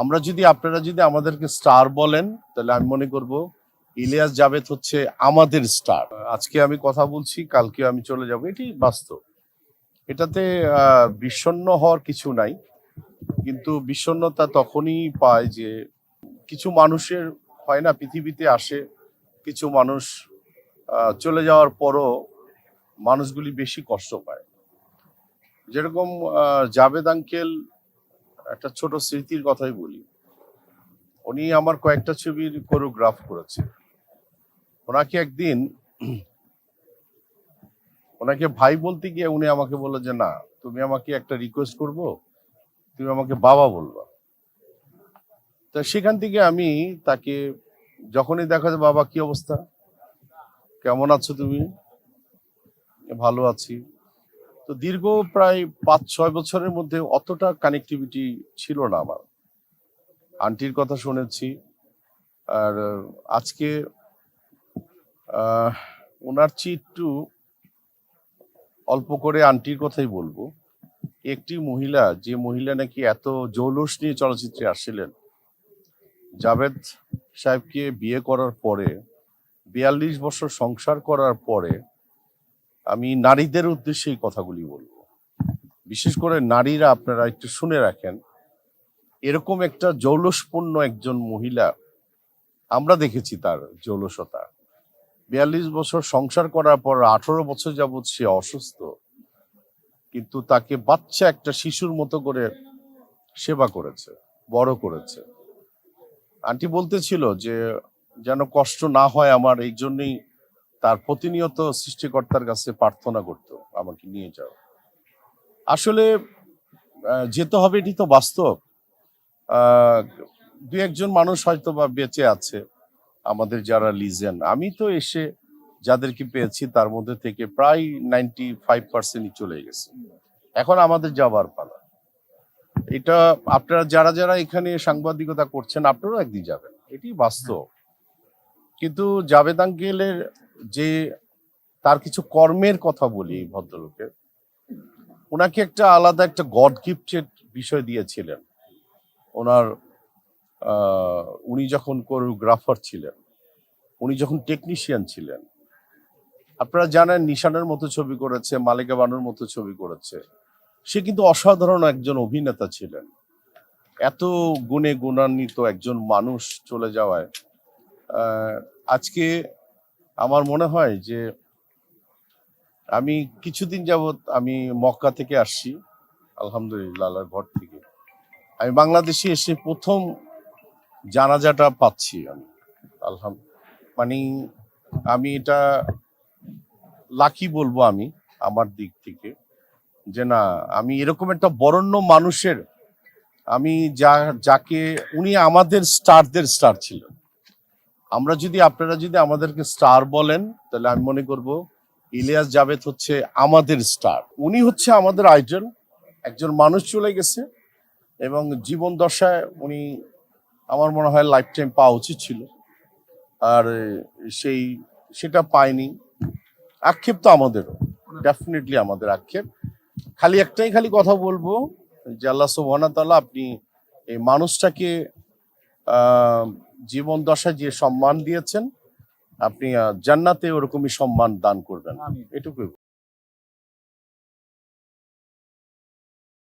আমরা যদি আপনারা যদি আমাদেরকে স্টার বলেন তাহলে আমি মনে করব ইলিয়াস জাভেদ হচ্ছে আমাদের স্টার। আজকে আমি কথা বলছি কালকে আমি চলে যাব। এটি বাস্তব। এটাতে আহ, বিষণ্ণ হওয়ার কিছু নাই। কিন্তু বিষণ্ণতা তখনই পায় যে কিছু মানুষের হয় না পৃথিবীতে আসে কিছু মানুষ চলে যাওয়ার পরও মানুষগুলি বেশি কষ্ট পায়। যেরকম জাভেদ আঙ্কেল একটা ছোট স্মৃতির কথাই বলি। উনি আমার কয়েকটা ছবির কোরিওগ্রাফ করেছে ওনাকে একদিন ওনাকে ভাই বলতে গিয়ে উনি আমাকে বলল যে, না, তুমি আমাকে একটা রিকোয়েস্ট করব। তুমি আমাকে বাবা বলবা। তা সেখান থেকে আমি তাকে যখনই দেখা যায়, বাবা, কি অবস্থা? কেমন আছো তুমি? ভালো আছি। তো দীর্ঘ প্রায় পাঁচ, ছয় বছরের মধ্যে অতটা কানেক্টিভিটি ছিল না আমার। আন্টির কথা শুনেছি, আর আজকে ওনার চেয়ে একটু অল্প করে আন্টির কথাই বলব। একটি মহিলা, যে মহিলা নাকি এত জৌলুস নিয়ে চলচ্চিত্রে আসছিলেন, জাভেদ সাহেবকে বিয়ে করার পরে, বিয়াল্লিশ বছর সংসার করার পরে আমি নারীদের উদ্দেশ্যে এই কথাগুলি বলব। বিশেষ করে নারীরা আপনারা একটু শুনে রাখেন, এরকম একটা জৌলসপূর্ণ একজন মহিলা আমরা দেখেছি তার জৌলসতা। বিয়াল্লিশ বছর সংসার করার পর আঠারো বছর যাবৎ সে অসুস্থ, কিন্তু তাকে বাচ্চা একটা শিশুর মতো করে সেবা করেছে, বড় করেছে। আন্টি বলতেছিল যে, যেন কষ্ট না হয় আমার, এই জন্যই তার প্রতিনিয়ত সৃষ্টিকর্তার কাছে প্রার্থনা করতো, আমাকে নিয়ে যাও। আসলে যেতে হবে এটি তো বাস্তব। দু একজন মানুষ হয়তো বা বেঁচে আছে, আমাদের যারা লিজেন। আমি তো এসে যাদেরকে পেয়েছি, তার মধ্যে থেকে প্রায় নাইনটি ফাইভ পার্সেন্টই চলে গেছে। এখন আমাদের যাবার পালা। এটা আপনারা যারা যারা এখানে সাংবাদিকতা করছেন, আপনারাও একদিন যাবেন। এটি বাস্তব। কিন্তু জাভেদ আঙ্কেলের যে তার কিছু কর্মের কথা বলি এই ওনাকে একটা আলাদা একটা গড গিফটেড বিষয় দিয়েছিলেন। ওনার উনি যখন কোরিওগ্রাফার ছিলেন, উনি যখন টেকনিশিয়ান ছিলেন, আপনারা জানেন নিশানের মতো ছবি করেছে মালিকা বানুর মতো ছবি করেছে। সে কিন্তু অসাধারণ একজন অভিনেতা ছিলেন। এত গুণে গুণান্বিত একজন মানুষ চলে যাওয়ায় আজকে আমার মনে হয় যে আমি কিছুদিন যাবৎ আমি মক্কা থেকে আসছি, আলহামদুলিল্লাহ ঘর থেকে। আমি বাংলাদেশে এসে প্রথম জানাজাটা পাচ্ছি আমি। আলহাম মানে আমি এটা লাকি বলব আমি, আমার দিক থেকে, যে না, আমি এরকম একটা বরণ্য মানুষের, আমি যা, যাকে, উনি আমাদের স্টারদের স্টার ছিলেন। আমরা যদি, আপনারা যদি আমাদেরকে স্টার বলেন, তাহলে আমি মনে করব ইলিয়াস জাভেদ হচ্ছে আমাদের স্টার। উনি হচ্ছে আমাদের আইডল, একজন মানুষ চলে গেছে এবং জীবন দশায় উনি আমার মনে হয় লাইফ টাইম পাওয়া উচিত ছিল। আর সেই, সেটা পায়নি। আক্ষেপ তো আমাদেরও ডেফিনেটলি আমাদের আক্ষেপ। খালি একটাই খালি কথা বলব, যে আল্লাহ সুবহানাহু তাআলা আপনি এই মানুষটাকে জীবন দশায় যে সম্মান দিয়েছেন আপনি জান্নাতে ওরকমই সম্মান দান করবেন। এটুকুই